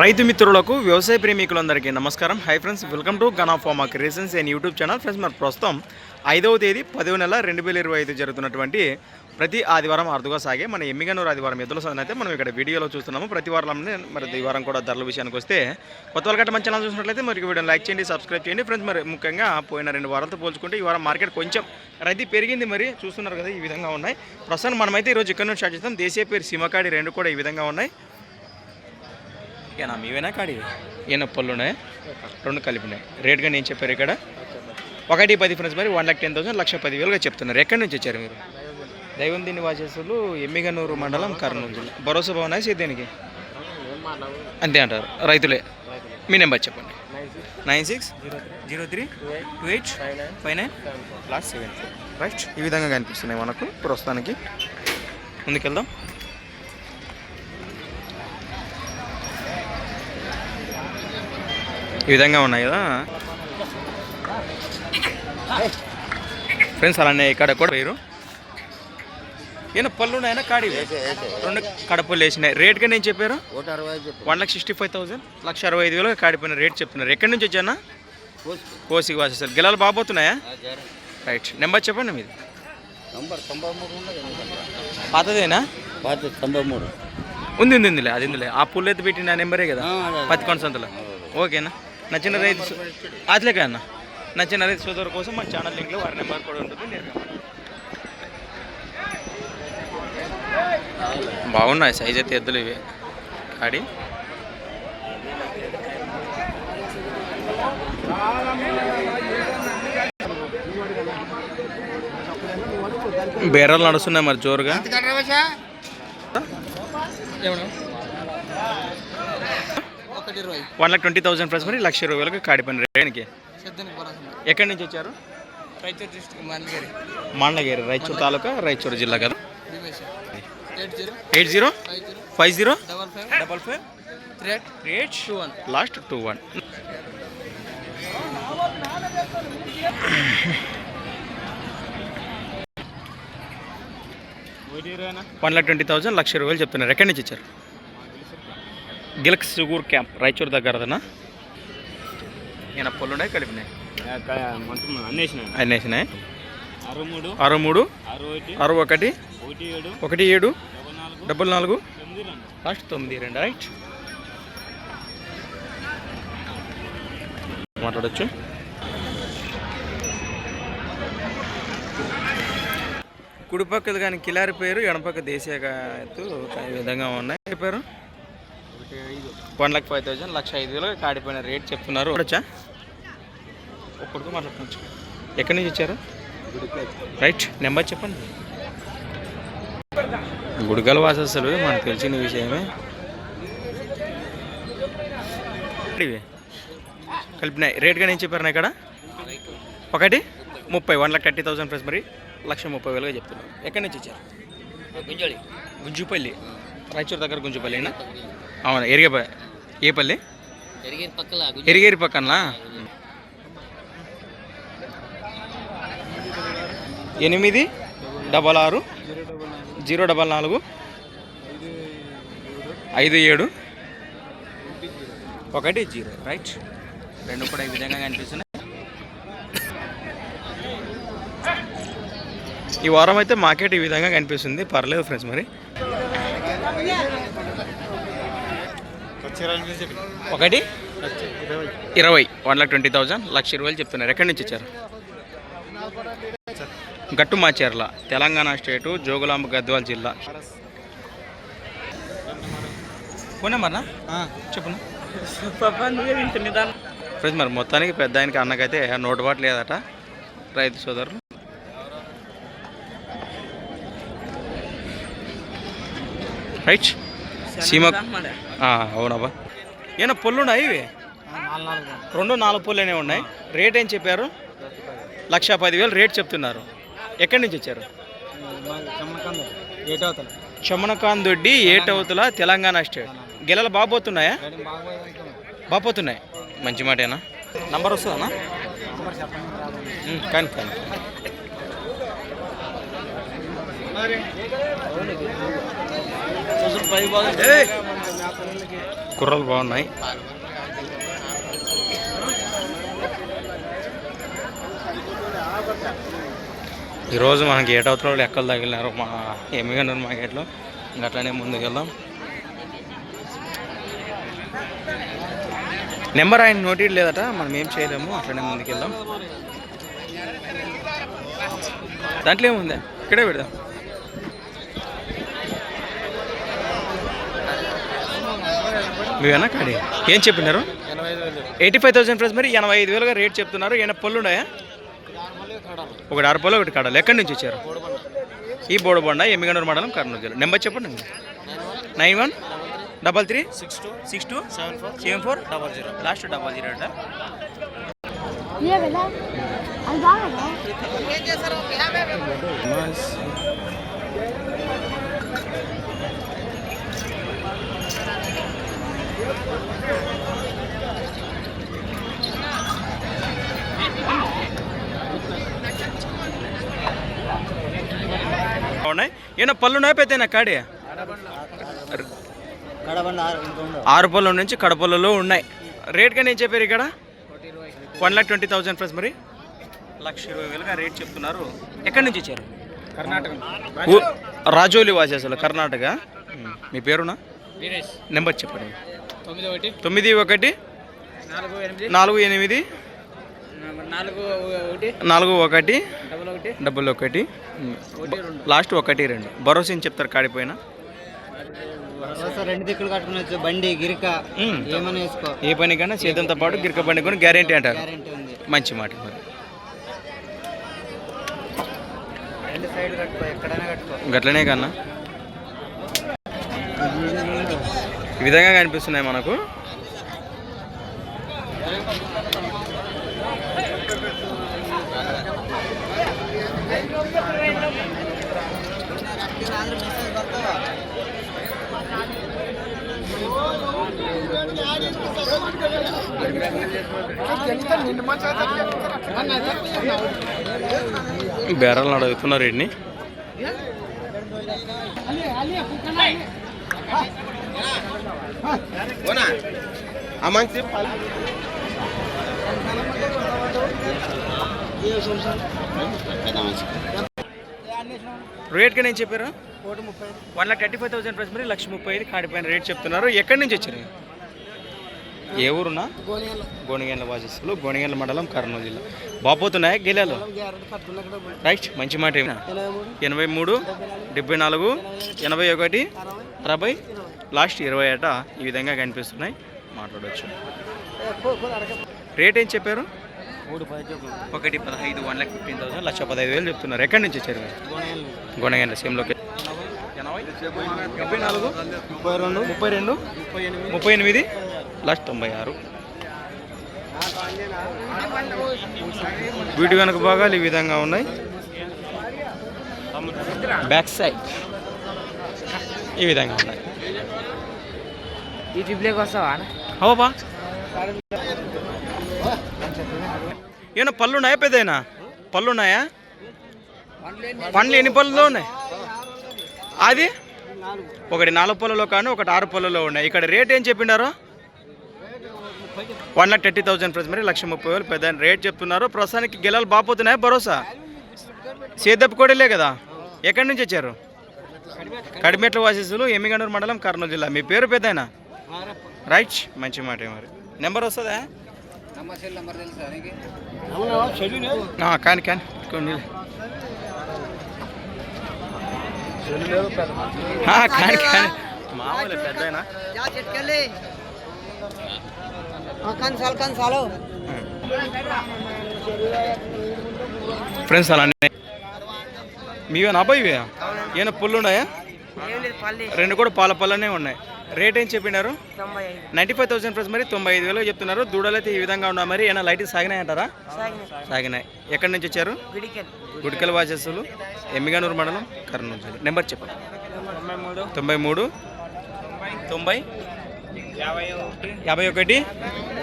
రైతు మిత్రులకు వ్యవసాయ ప్రేమికులందరికీ నమస్కారం. Hi friends welcome to Gana farmer creations and YouTube channel friends మరి ప్రస్తుతం ఐదవ తేదీ పదవ నెల రెండు వేల ఇరవై ఐదు జరుగుతున్నటువంటి ప్రతి ఆదివారం అరుదుగా సాగే మన ఎమ్మిగనూరు ఆదివారం ఎద్దుల సందన అయితే మనం ఇక్కడ వీడియోలో చూస్తున్నాము. ప్రతి వారం మరి ఈ వారం కూడా ధరల విషయానికి వస్తే కొత్త వాళ్ళకంటే మంచి ఛానల్ చూసినట్లయితే మరి వీడియోని లైక్ చేయండి సబ్స్క్రైబ్ చేయండి. ఫ్రెండ్స్ మరి ముఖ్యంగా పోయిన రెండు వారాలతో పోల్చుకుంటే ఈ వారం మార్కెట్ కొంచెం రద్దీ పెరిగింది మరి చూస్తున్నారు కదా ఈ విధంగా ఉన్నాయి. ప్రస్తుతం మనమైతే ఈరోజు ఇక్కడ నుంచి స్టార్ట్ చేస్తాం. దేశీయ పేరు సిమకాడి రెండు కూడా ఈ విధంగా ఉన్నాయి. ఏనా మీవేనా కాడి? ఈయన పళ్ళు ఉన్నాయి రెండు కలిపినాయి. రేట్గా నేను చెప్పారు ఇక్కడ? ఒకటి పది ఫ్రెండ్స్ మరి వన్ ల్యాక్ టెన్ థౌసండ్ లక్ష పదివేలుగా చెప్తున్నారు. ఎక్కడి నుంచి వచ్చారు మీరు? దైవం దీని వాచేసులు ఎమ్మిగనూరు మండలం కర్నూలు జిల్లా. భరోసా భవనా దీనికి? అంతే అంటారు. రైతులే. మీ నెంబర్ చెప్పండి. Nine six zero three two eight five nine last seven right ఈ విధంగా కనిపిస్తున్నాయి మనకు ప్రస్తుతానికి. ముందుకెళ్దాం. ఈ విధంగా ఉన్నాయి కదా. ఫ్రెండ్స్ అలానే ఇక్కడ కూడా వేరు ఈయన పళ్ళు ఉన్నాయన కాడి రెండు కడపలు వేసినాయి. రేట్గా నేను చెప్పారు? వన్ లక్ష సిక్స్టీ ఫైవ్ థౌసండ్ లక్ష అరవై ఐదు వేలు కాడిపోయిన రేట్ చెప్తున్నారు. ఎక్కడి నుంచి వచ్చానా కోసికి. వాసేసారు గిలాలు బాగుపోతున్నాయా రైట్ నెంబర్ చెప్పండి మీది. పాతదేనా? పాత తొంభై మూడు. ఉంది ఉంది ఉందిలే. అది ఉందిలే. ఆ పుల్లు ఎత్తి పెట్టిన నెంబరే కదా. పత్తికొండ సంతలో. ఓకేనా? నచ్చిన రైతు అట్లేకే అన్న. నచ్చిన రైతు సోదరు కోసం మన ఛానల్ లింక్లో వారి నెంబర్ కూడా ఉంటుంది నేను బాగున్నాయి సైజ్ అయితే ఎద్దులు ఇవి. కాడి బేరాలు నడుస్తున్నాయి మరి జోరుగా. One lakh twenty thousand plus మరి లక్ష ఇరవై వేలకు కాడిపోయిన రేణికి. ఎక్కడి నుంచి వచ్చారు? రైచూర్ డిస్ట్రిక్ట్ రాయచూరు తాలూకా రాయచూరు జిల్లా కదా? Eight zero. Five zero. Double five. Double five. Three eight three eight two one. Last two one. One lakh twenty thousand లక్ష ఇరవై వేలు చెప్తున్నారు. ఎక్కడి నుంచి వచ్చారు? గిలక్ సుగూర్ క్యాంప్ రాయచూరు దగ్గరదనా? ఈయన పొల్లున్నాయి కలిపినాయి. అన్నేసిన అన్నీ వేసినాయి. అరవై మూడు అరవై ఒకటి ఒకటి ఏడు ఒకటి ఏడు డబల్ నాలుగు లాస్ట్ తొమ్మిది రెండు. రైట్. మాట్లాడచ్చు? కుడిపక్కది కానీ కిలారి పేరు ఎడపక్క దేశీయ ఈ విధంగా ఉన్నాయి. పేరు? వన్ లాక్ ఫైవ్ థౌసండ్ లక్ష ఐదు వేలు కాడిపోయిన రేట్ చెప్తున్నారు. వచ్చా ఒక్కడికి మాట్లాడుకోవచ్చు. ఎక్కడి నుంచి వచ్చారు? రైట్ నెంబర్ చెప్పండి. గుడిగల వాసస్తులు మనకు తెలిసిన విషయమే. ఇవి కలిపినాయి. రేట్గా నేను చెప్పాను ఇక్కడ? ఒకటి ముప్పై one lakh thirty thousand plus మరి. లక్ష ముప్పై వేలుగా చెప్తున్నాను ఎక్కడి నుంచి వచ్చారు? గుంజాలి గుంజుపల్లి. రాయచూరు దగ్గర గుంజుపల్లినా? అవును ఎరిగే ఏ పల్లి? ఎరిగేరి పక్కన ఎనిమిది డబల్ ఆరు జీరో డబల్ నాలుగు ఐదు ఏడు ఒకటి జీరో రైట్. రెండు కూడా ఈ విధంగా కనిపిస్తున్నాయి. ఈ వారం అయితే మార్కెట్ ఈ విధంగా కనిపిస్తుంది. పర్లేదు ఫ్రెండ్స్ మరి. ఒకటి? ఇరవై. One lakh twenty thousand. లక్ష ఇరవై చెప్తున్నారు. ఎక్కడి నుంచి వచ్చారు? గట్టు మాచేర్ల తెలంగాణ స్టేటు జోగులాంబ గద్వాల జిల్లా. ఫోన్ నెంబర్నా చెప్పు ఫ్రెండ్స్ మరి మొత్తానికి పెద్ద ఆయనకి అన్నకైతే నోటు బాటు లేదట. రైతు సోదరులు. రైట్. సీమ అవునబ్బా. ఏనా పొల్లు ఉన్నాయి ఇవి? రెండు నాలుగు పొల్లునే ఉన్నాయి. రేట్ ఏం చెప్పారు? లక్ష పదివేలు రేట్ చెప్తున్నారు. ఎక్కడి నుంచి వచ్చారు? చమనకాన్ దొడ్డి ఏటవతల తెలంగాణ స్టేట్. గిలలు బాగోతున్నాయా బాగోతున్నాయి మంచి మాటేనా? నంబర్ వస్తుందన్నా? కానీ కానీ. కుర్రలు బాగున్నాయి. ఈరోజు మనకి ఏటవతలో లెక్కలు తగిలినారు మా ఎమ్మిగన్నూరు మార్కెట్లో ఇంకా అట్లనే ముందుకు వెళ్దాం నెంబర్ ఆయన నోటీస్ లేదట మనం ఏం చేయలేము అట్లనే ముందుకు వెళ్దాం దాంట్లో ఏముంది? ఇక్కడే పెడదాం. ఇవేనా కాడి? ఏం చెప్పినారు? ఎయిటీ ఫైవ్ థౌసండ్ ప్లస్ మరి ఎనభై ఐదు వేలుగా రేట్ చెప్తున్నారు. ఏమైనా పళ్ళు ఉన్నాయా ఒకటి ఆరు పళ్ళు ఒకటి కాడాలు. ఎక్కడి నుంచి వచ్చారు? ఈ బోడబండ ఎమ్మిగండూరు మండలం కర్నూలు జిల్లా. నెంబర్ చెప్పండి nine one double three six two six two seven four seven four double zero. Last double zero అంటే. ఉన్నాయి ఏమైనా పళ్ళు పెద్దనా కాడి? ఆరు పళ్ళు నుంచి కడపళ్ళలో ఉన్నాయి. రేట్ కానీ ఏం చెప్పారు ఇక్కడ? One lakh twenty thousand plus మరి? లక్ష ఇరవై వేలుగా రేట్ చెప్తున్నారు. ఎక్కడి నుంచి ఇచ్చారు కర్ణాటక రాజోలి వాసేసులు కర్ణాటక. మీ పేరునా? వీరేష్. నెంబర్ చెప్పండి. తొమ్మిది ఒకటి. నాలుగు ఎనిమిది. నాలుగు ఒకటి. నాలుగు ఒకటి. డబల్ ఒకటి. లాస్ట్ ఒకటి రెండు. భరోసా ఏం చెప్తారు కాడిపోయినా? రెండు దిక్కులు కట్టుకునొచ్చు బండి గిరిక. ఏమైనా వేసుకో. ఏ పనికైనా చేతంతో పాటు గిరక బండి కొని గ్యారెంటీ అంటారు. గ్యారెంటీ ఉంది. మంచి మాట మరి. గట్లనే కన్నా. ఈ విధంగా కనిపిస్తున్నాయి మనకు. బేరాలను అడుగుతున్నారు వీటిని రేట్ కానీ ఏం చెప్పారు? One lakh thirty five thousand price మరి లక్ష ముప్పై ఐదు కాడిపోయిన రేట్ చెప్తున్నారు. ఎక్కడి నుంచి వచ్చారు? ఏ ఊరునా? గోనిగండ్ల. వాసిస్తులు. గోనిగండ్ల మండలం కర్నూలు జిల్లా. బాపోతున్నాయా? గెలాలు? రైట్ మంచి మాట ఏమినా? ఎనభై మూడు డెబ్బై నాలుగు ఎనభై ఒకటి అరవై లాస్ట్ ఇరవై అట ఈ విధంగా కనిపిస్తున్నాయి. మాట్లాడవచ్చు రేట్ ఏం చెప్పారు? ఒకటి పదహైదు వన్ లాక్ ఫిఫ్టీన్ థౌసండ్ లక్ష పదహైదు వేలు చెప్తున్నారు. ఎక్కడి నుంచి వచ్చారు మీరు? గొనగండ్ల. సేమ్ డెబ్బై నాలుగు? ముప్పై రెండు. ముప్పై రెండు? ముప్పై ఎనిమిది. లాస్ట్ తొంభై ఆరు. వీటి వెనక భాగాలు ఈ విధంగా ఉన్నాయి. Back side. ఈ విధంగా ఉన్నాయి. ఈ ట్రిప్లేకి వస్తావా అవబా ఏమన్నా పళ్ళు ఉన్నాయా పెద్దయినా? పళ్ళు ఉన్నాయా పండ్లు ఎన్ని పళ్ళలో ఉన్నాయి? అది ఒకటి నాలుగు పళ్ళలో కానీ ఒకటి ఆరు పళ్ళలో ఉన్నాయి. ఇక్కడ రేట్ ఏం చెప్పిండారు? One lakh thirty thousand price మరి లక్ష ముప్పై వేలు పెద్ద రేట్ చెప్తున్నారు. ప్రస్తుతానికి గెలలు బాపోతున్నాయా భరోసా? సేదప్పు కొడలే కదా? ఎక్కడి నుంచి వచ్చారు? కడిమెట్ల వాసిస్తులు ఎమ్మిగండూరు మండలం కర్నూలు జిల్లా. మీ పేరు పెద్దయినా? రైట్ మంచి మాట మరి. నెంబర్ వస్తుందా? ఆ, కానీ కానీ కొన్ని. ఆ, కానీ కానీ. మామూలు కన్సాలు ఫ్రెండ్స్ అలానే మీవేనా అబ్బాయి ఇవే ఏమైనా పుల్లు. ఉన్నాయా రెండు కూడా పాల పళ్ళనే ఉన్నాయి. రేట్ ఏం చెప్పినారు? నైంటీ ఫైవ్ థౌసండ్ ప్లస్ మరి తొంభై ఐదు వేలు చెప్తున్నారు. దూడలు అయితే ఈ విధంగా ఉన్నాయి మరి ఏమైనా లైట్ సాగినాయి అంటారా? సాగినాయి. ఎక్కడి నుంచి వచ్చారు? గుడికల్ వాచేసులు. ఎమ్మిగనూరు మండలం కర్నూలు జిల్లా. నెంబర్ చెప్పండి. తొంభై మూడు. తొంభై యాభై ఒకటి.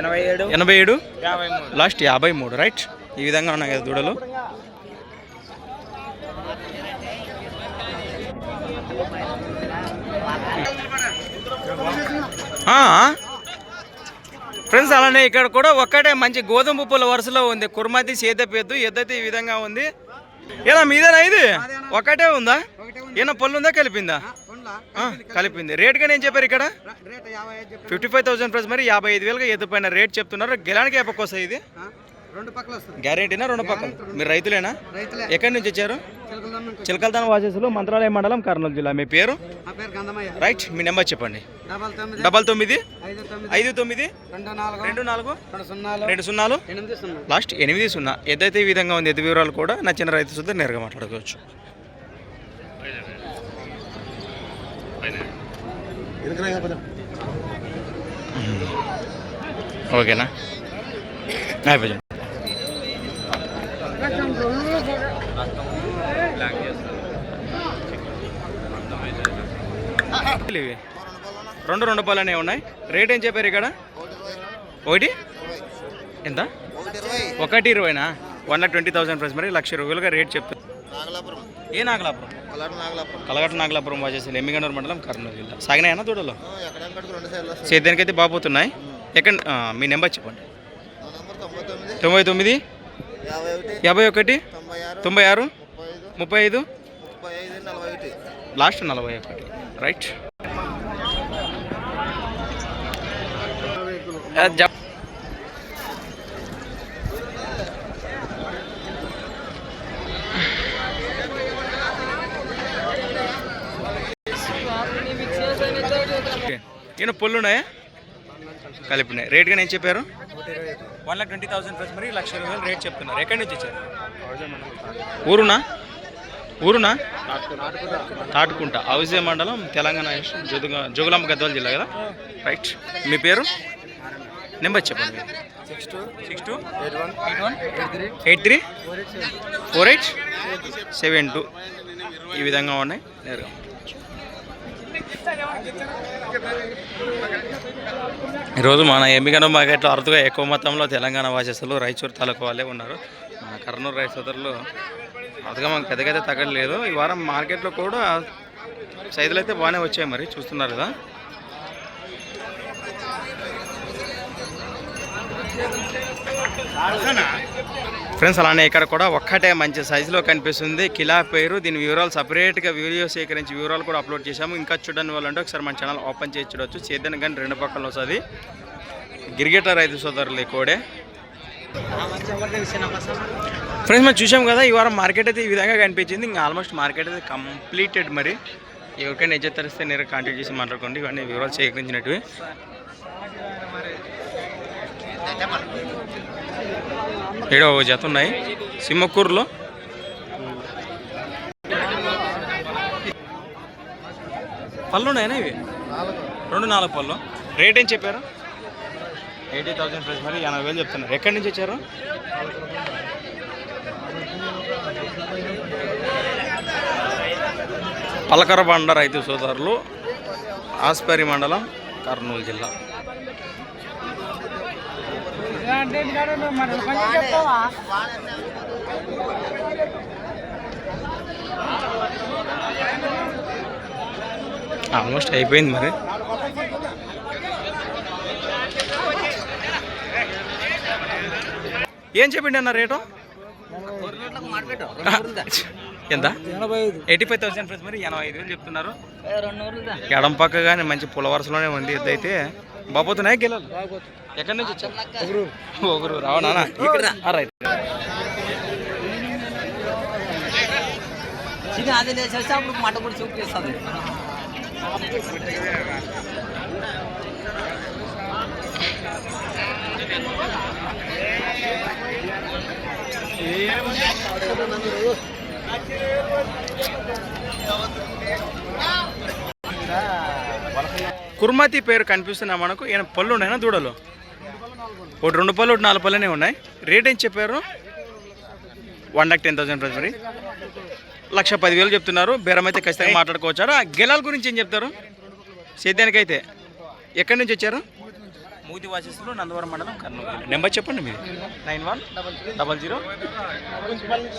ఎనభై ఏడు. ఎనభై ఏడు. లాస్ట్ యాభై మూడు రైట్. ఈ విధంగా ఉన్నాయి కదా దూడలు. ఫ్రెండ్స్ అలానే ఇక్కడ కూడా ఒక్కటే మంచి గోధుమ పువ్వుల వరుసలో ఉంది. కుర్మతి సేదపెద్దు ఎద్దైతే ఈ విధంగా ఉంది. ఏనా మీదేనా ఇది? ఒక్కటే ఉందా? ఏనా పళ్ళు ఉందా కలిపిందా కలిపింది. రేట్ కానీ ఏం చెప్పారు ఇక్కడ? ఫిఫ్టీ ఫైవ్ థౌసండ్ ప్రైస్ మరి యాభై ఐదు వేలుగా ఎద్దు పైన రేట్ చెప్తున్నారు. గెలానికి వస్తాయి ఇది? రెండు పక్కల వస్తుంది. గ్యారెంటీనా రెండు పక్కలు? మీరు రైతులేనా? రైతులే. ఎక్కడి నుంచి వచ్చారు? చిలకల్తాన వాసేసులు మంత్రాలయ మండలం కర్నూలు జిల్లా. మీ పేరు? నా రైట్ మీ నెంబర్ చెప్పండి. డబల్ తొమ్మిది ఐదు తొమ్మిది రెండు నాలుగు రెండు సున్నాలు లాస్ట్ ఎనిమిది సున్నా. ఏదైతే ఈ విధంగా ఉంది ఎద్దు వివరాలు కూడా నచ్చిన రైతు సుద్ధ నేరుగా మాట్లాడుకోవచ్చు. ఓకేనా? అయిపోయింది ఇవి? రెండు రెండు పళ్ళనే ఉన్నాయి. రేట్ ఏం చెప్పారు ఇక్కడ? ఒకటి? ఎంత? ఒకటి ఇరవైనా? One lakh twenty thousand price మరి లక్ష రూపాయలుగా రేట్ చెప్తారు నాగలాపురం. ఏ నాగలాపురం? కలర్ నాగలాపురం. వాచేసి ఎమ్మిగనూరు మండలం కర్నూలు జిల్లా. సాగినాయన్నా దూడలో ఎక్కడెక్కడికి రెండు సైడ్లు వస్తాయి. సేద్యానికి అయితే బాగుపోతున్నాయి. ఎక్కడ మీ నెంబర్ చెప్పండి. తొంభై తొమ్మిది. యాభై ఒకటి. తొంభై ఆరు. ముప్పై ఐదు. లాస్ట్ నలభై ఒకటి. రైట్ ఆ, జప్- ఓకే. ఈయన పొల్లు ఉన్నాయా కలిపినాయి. రేట్ కానీ ఏం చెప్పారు? One lakh twenty thousand plus మరి లక్ష రూపాయలు రేట్ చెప్తున్నారు. ఎక్కడి నుంచి వచ్చారు? ఊరునా? ఊరునా? తాటుకుంట. హౌజే మండలం తెలంగాణ జోగులాంబ గద్వాల జిల్లా కదా? రైట్ మీ పేరు? నెంబర్ చెప్పండి. Six two. Eight three four eight seven two. ఈ విధంగా ఉన్నాయి. నేరుగా. ఈరోజు మన ఎంపికన మార్కెట్లో అరుదుగా ఎక్కువ మొత్తంలో తెలంగాణ వాసస్సులు రాయచూరు తాలూకు వాళ్ళే ఉన్నారు. మన కర్నూలు రైస్ సోదరులు అరుదుగా మనకు పెద్దగైతే తగ్గట్లేదు. ఈ వారం మార్కెట్లో కూడా సైజులు అయితే బాగానే వచ్చాయి మరి. చూస్తున్నారు కదా. ఫ్రెండ్స్ అలానే ఇక్కడ కూడా ఒక్కటే మంచి సైజులో కనిపిస్తుంది. కిలా పేరు దీని వివరాలు సపరేట్గా వీడియో సేకరించి వివరాలు కూడా అప్లోడ్ చేశాము. ఇంకా చూడని వాళ్ళంటే ఒకసారి మన ఛానల్ ఓపెన్ చేసి చూడవచ్చు చేద్దాం కానీ రెండు పక్కల వస్తుంది. గిరిగెట రైతు సోదరులు కోడే. ఫ్రెండ్స్ మనం చూసాం కదా ఈ వారం మార్కెట్ అయితే ఈ విధంగా కనిపించింది. ఇంకా ఆల్మోస్ట్ మార్కెట్ అయితే కంప్లీటెడ్ మరి. ఎవరికైనా నిజ తెరిస్తే నేను కాంటాక్ట్ చేసి మాట్లాడుకోండి. ఇవన్నీ వివరాలు సేకరించినట్టు ఏడో జత ఉన్నాయి. సింహకూరులో? పళ్ళు ఉన్నాయనా ఇవి? రెండు నాలుగు పళ్ళు. రేట్ ఏం చెప్పారు? ఎయిటీ థౌసండ్ ప్రైస్ మరి ఎనభై వేలు చెప్తున్నారు. ఎక్కడి నుంచి వచ్చారు? పలకర బండ రైతు సోదరులు ఆస్పరి మండలం కర్నూలు జిల్లా. ఆల్మోస్ట్ అయిపోయింది మరి. ఏం చెప్పిండి అన్న రేటు? ఎంత? ఎయిటీ ఫైవ్ థౌసండ్ ప్రైస్ మరి ఎనభై ఐదు వేలు చెప్తున్నారు. ఎడం పక్క కానీ మంచి పుల వరుసలోనే ఉంది ఎద్దు అయితే బాబోతున్నాయి గెలలు ఎక్కడి నుంచి వచ్చారు ఒకరు రావనా రైట్. అది లేచేస్తే అప్పుడు మాట కూడా చూపిస్తుంది కుర్మతి పేరు కనిపిస్తున్నా మనకు. ఈయన పళ్ళు ఉన్నాయినా దూడలు? ఒకటి రెండు పళ్ళు ఒకటి నాలుగు పళ్ళనే ఉన్నాయి. రేట్ ఏం చెప్పారు? One lakh ten thousand price మరి. లక్ష పదివేలు చెప్తున్నారు. బేరం అయితే ఖచ్చితంగా మాట్లాడుకోవచ్చారు? ఆ గెలాల గురించి ఏం చెప్తారు? సేద్యానికైతే. ఎక్కడి నుంచి వచ్చారు? మూతి వాసిస్తులు నందవరం మండలం కర్నూలు. నెంబర్ చెప్పండి మీది nine one double zero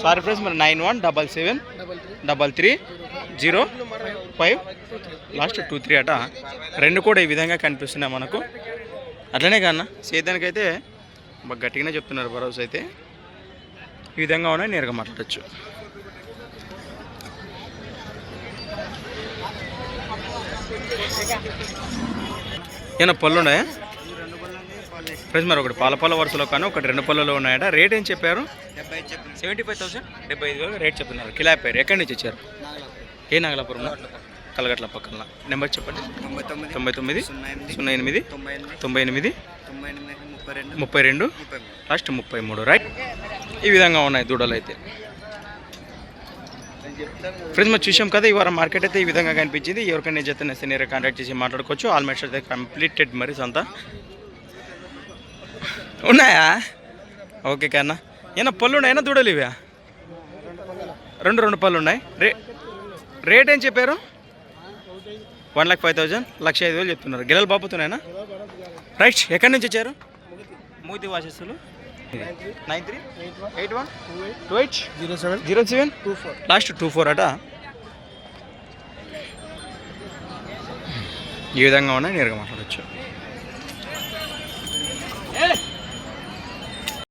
sorry friends మరి nine one double seven double three zero five last two three అట. రెండు కూడా ఈ విధంగా కనిపిస్తున్నాయి మనకు. అట్లనే కన్నా సేద్యానికైతే బాగా గట్టిగానే చెప్తున్నారు భరోసా అయితే. ఈ విధంగా ఉన్నాయి నేరుగా మాట్లాడచ్చు. ఏమన్నా పళ్ళు ఉన్నాయా? ఫ్రెండ్స్ మరి ఒకటి పాల పాల వరుసలో కానీ ఒకటి రెండు పళ్ళలో ఉన్నాయట. రేట్ ఏం చెప్పారు? Seventy five thousand? డెబ్బై ఐదు రేట్ చెప్తున్నారు కిలా పేరు ఎక్కడి నుంచి వచ్చారు ఏ నాగలాపురం? కలగట్ల పక్కన నెంబర్ చెప్పండి. తొంభై తొమ్మిది సున్నా ఎనిమిది తొంభై ఎనిమిది ముప్పై రెండు లాస్ట్ ముప్పై మూడు రైట్. ఈ విధంగా ఉన్నాయి దూడలు అయితే. ఫ్రెండ్స్ మరి చూసాం కదా ఈ వారం మార్కెట్ అయితే ఈ విధంగా కనిపించింది. ఎవరికైనా జత నేస్తే నేరే కాంటాక్ట్ చేసి మాట్లాడుకోవచ్చు. ఆల్మోస్ట్ అయితే కంప్లీటెడ్ మరి అంతా ఉన్నాయా? ఓకే కన్నా ఏనా పళ్ళు ఉన్నాయన్నా దూడలు ఇవా రెండు రెండు పళ్ళు ఉన్నాయి. రే రేట్ ఏం చెప్పారు? One lakh five thousand lakh ఐదు వేలు చెప్తున్నారు. గిల్లలు బాపుతున్నాయనా? రైట్ ఎక్కడి నుంచి వచ్చారు? మూతి వాసస్సులు nine three? Eight one? Two eight? Zero seven? Zero seven? Two four. Last two four అట. ఈ విధంగా ఉన్నాయి నేరుగా